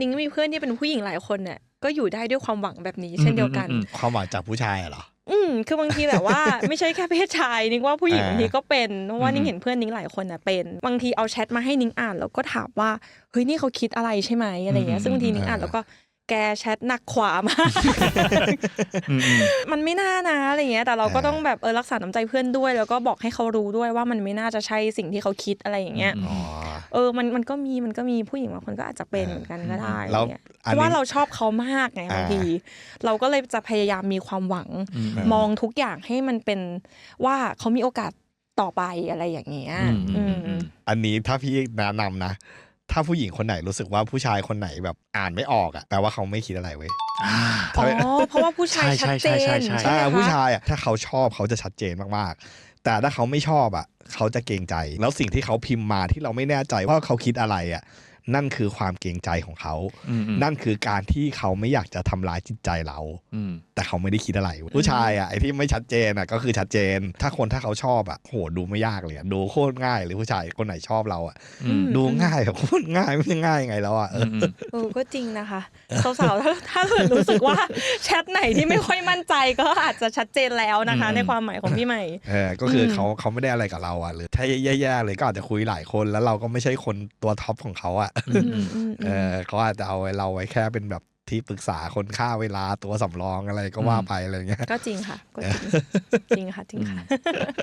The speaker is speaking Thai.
นิ้งมีเพื่อนที่เป็นผู้หญิงหลายคนเนี่ยก็อยู่ได้ด้วยความหวังแบบนี้ เช่นเดียวกันอืมความหวังจากผู้ชายอะเหรออืมคือบางทีแบบว่าไม่ใช่แค่เพศชายนิ้งว่าผู้หญิงอ่าบางทีก็เป็นเพราะว่านิ้งเห็นเพื่อนนิ้งหลายคนน่ะเป็น บางทีเอาแชทมาให้นิ้งอ่านแล้วก็ถามว่าเฮ้ยนี่เขาคิดอะไรใช่ไหมอะไรเงี้ยซึ่งบางทีนิ้งอ่านแล้วก็แกแชทหนักขวามากอืมอืมมันไม่น่านะอะไรเงี้ย แต่เราก็ต้องแบบเออรักษาน้ำใจเพื่อนด้วย แล้วก็บอกให้เขารู้ด้วยว่ามันไม่น่าจะใช่สิ่งที่เขาคิดอะไรอย่างเงี้ยอืมอ๋อ เออมันมันก็มีมันก็มีผู้หญิงบางคนก็อาจจะเป็นเหมือนกันก็ได้แล้วอะไรเงี้ยอัเพนนี้ราะว่าเราชอบเขามากไงอ่าบางทีเราก็เลยจะพยายามมีความหวังอืมมองทุกอย่างให้มันเป็นว่าเขามีโอกาสต่อไปอะไรอย่างเงี้ยอืมอืมอืมอันนี้ถ้าพี่แนะนำนะ ถ้าผู้หญิงคนไหนรู้สึกว่าผู้ชายคนไหนแบบอ่านไม่ออกอะแปลว่าเขาไม่คิดอะไรเว้ยอ่าอ๋อเพราะว่าผู้ชายใช่ชัดเจใช่นใช่ใช่ใช่ไหมอ่าคะผู้ชายอะถ้าเขาชอบเขาจะชัดเจนมากๆ แต่ถ้าเขาไม่ชอบอะ เขาจะเกรงใจ แล้วสิ่งที่เขาพิมพ์มาที่เราไม่แน่ใจว่าเขาคิดอะไรอะ นั่นคือความเกรงใจของเขาอืมอืมนั่นคือการที่เขาไม่อยากจะทำร้ายจิตใจเราอืมแต่เขาไม่ได้คิดอะไร ผู้ชายอะไอ้ที่ไม่ชัดเจนอะก็คือชัดเจน ถ้าคนถ้าเขาชอบอะโหดูไม่ยากเลยอะดูโคตรง่ายเลยผู้ชายคนไหนชอบเราอะอืมดูง่ายแบบโคตรง่ายไม่ใช่ง่ายยังไงแล้วอะเอออืมเออก็จริงนะคะสาวๆถ้าถ้าเกิดรู้สึกว่าแชทไหนที่ไม่ค่อยมั่นใจก็อาจจะชัดเจนแล้วนะคะอืมในความหมายของพี่ใหม่เออก็คืออมเขาเขาไม่ได้อะไรกับเราอะหรือถ้าแย่ๆเลยก็อาจจะคุยหลายคนแล้วเราก็ไม่ใช่คนตัวท็อปของเขาอะอืมอืมอืมเออเขาอาจจะเอาไว้เราไว้แค่เป็นแบบที่ปรึกษาคนค่าเวลาตัวสำรองอะไรก็ว่าไปอะไรเงี้ย ก็จริงค่ะ ก็จริง จริงค่ะ จริงค่ะ